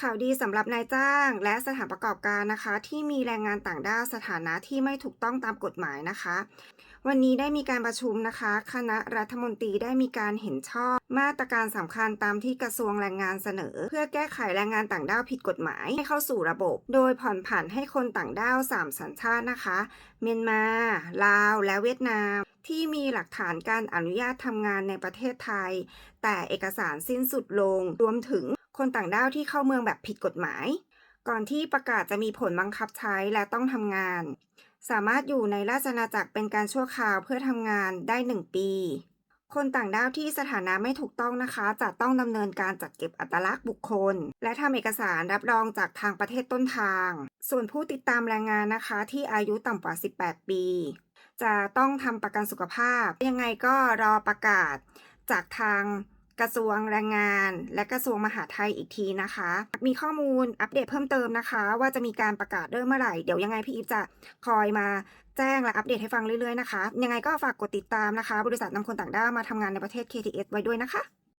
ข่าวดีสำหรับนายจ้างและสถานประกอบการนะคะ ที่มีแรงงานต่างด้าวสถานะที่ไม่ถูกต้องตามกฎหมายนะคะ วันนี้ได้มีการประชุมนะคะ คณะรัฐมนตรีได้มีการเห็นชอบ มาตรการสำคัญตามที่กระทรวงแรงงานเสนอ เพื่อแก้ไขแรงงานต่างด้าวผิดกฎหมายให้เข้าสู่ระบบ โดยผ่อนผันให้คนต่างด้าว3สัญชาตินะคะ เมียนมา ลาว และเวียดนามที่มีหลักฐานการอนุญาตทำงานในประเทศไทย แต่เอกสารสิ้นสุดลง รวมถึง คนต่างด้าวที่เข้าเมืองแบบผิดกฎหมาย ก่อนที่ประกาศจะมีผลบังคับใช้และต้องทำงาน สามารถอยู่ในราชอาณาจักรเป็นการชั่วคราวเพื่อทำงานได้ 1 ปี คนต่างด้าวที่สถานะไม่ถูกต้องนะคะ จะต้องดำเนินการจัดเก็บอัตลักษณ์บุคคล และทำเอกสารรับรองจากทางประเทศต้นทาง ส่วนผู้ติดตามแรงงานนะคะ ที่อายุต่ำกว่า 18 ปี จะต้องทำประกันสุขภาพ ยังไงก็รอประกาศจากทาง กระทรวงแรงงาน และกระทรวงมหาดไทยอีกทีนะคะ มีข้อมูลอัปเดตเพิ่มเติมนะคะ ว่าจะมีการประกาศเริ่มเมื่อไหร่ เดี๋ยวยังไงพี่อีฟจะคอยมาแจ้งและอัปเดตให้ฟังเรื่อยๆนะคะ ยังไงก็ฝากกดติดตามนะคะ บริษัทนำคนต่างด้าวมาทำงานในประเทศ KTS ไว้ด้วยนะคะ